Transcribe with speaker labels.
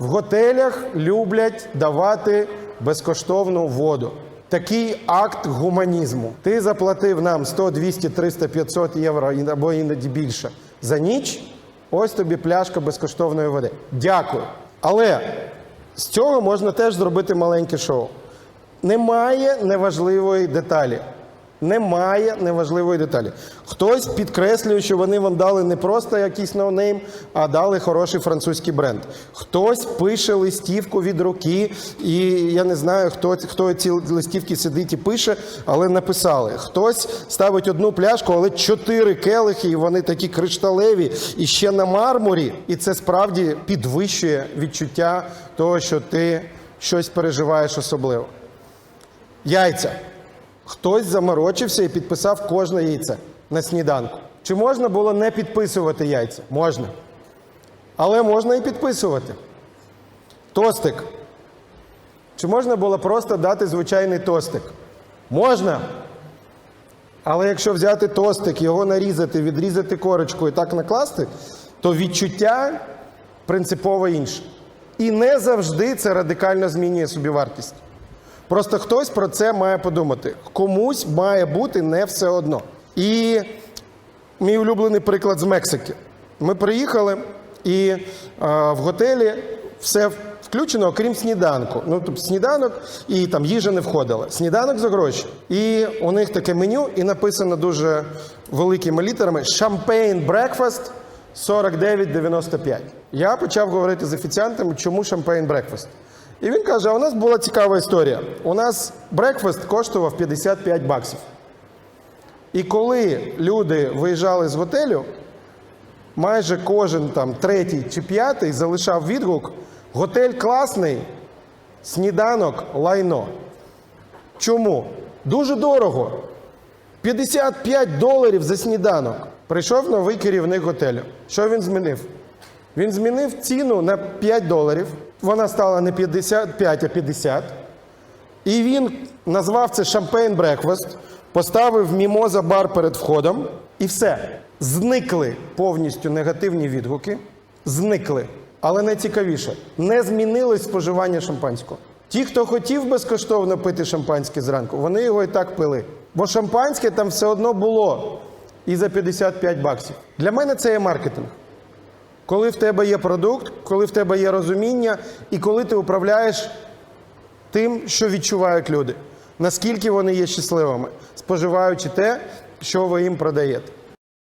Speaker 1: В готелях люблять давати безкоштовну воду. Такий акт гуманізму. Ти заплатив нам 100, 200, 300, 500 євро або іноді більше за ніч. Ось тобі пляшка безкоштовної води. Дякую. Але з цього можна теж зробити маленьке шоу. Немає неважливої деталі. Немає неважливої деталі. Хтось підкреслює, що вони вам дали не просто якийсь ноунейм, а дали хороший французький бренд. Хтось пише листівку від руки, і я не знаю, хто, хто ці листівки сидить і пише, але написали. Хтось ставить одну пляшку, але чотири келихи, і вони такі кришталеві, і ще на мармурі. І це справді підвищує відчуття того, що ти щось переживаєш особливо. Яйця. Хтось заморочився і підписав кожне яйце на сніданку. Чи можна було не підписувати яйця? Можна. Але можна і підписувати. Тостик. Чи можна було просто дати звичайний тостик? Можна. Але якщо взяти тостик, його нарізати, відрізати корочку і так накласти, то відчуття принципово інше. І не завжди це радикально змінює собівартість. Просто хтось про це має подумати. Комусь має бути не все одно. І мій улюблений приклад з Мексики. Ми приїхали, і е, в готелі все включено, окрім сніданку. Ну, тобто сніданок і там їжа не входила. Сніданок за гроші. І у них таке меню, і написано дуже великими літерами Champagne Breakfast 49,95. Я почав говорити з офіціантами, чому Champagne Breakfast. І він каже: а у нас була цікава історія. У нас брекфаст коштував 55 баксів. І коли люди виїжджали з готелю, майже кожен там третій чи п'ятий залишав відгук: готель класний, сніданок лайно. Чому? Дуже дорого. 55 доларів за сніданок. Прийшов новий керівник готелю. Що він змінив? Він змінив ціну на 5 доларів. Вона стала не 55, а 50. І він назвав це Champagne Breakfast, поставив мімоза бар перед входом, і все. Зникли повністю негативні відгуки. Зникли. Але найцікавіше, не змінилось споживання шампанського. Ті, хто хотів безкоштовно пити шампанське зранку, вони його і так пили. Бо шампанське там все одно було і за 55 баксів. Для мене це є маркетинг. Коли в тебе є продукт, коли в тебе є розуміння, і коли ти управляєш тим, що відчувають люди, наскільки вони є щасливими, споживаючи те, що ви їм продаєте.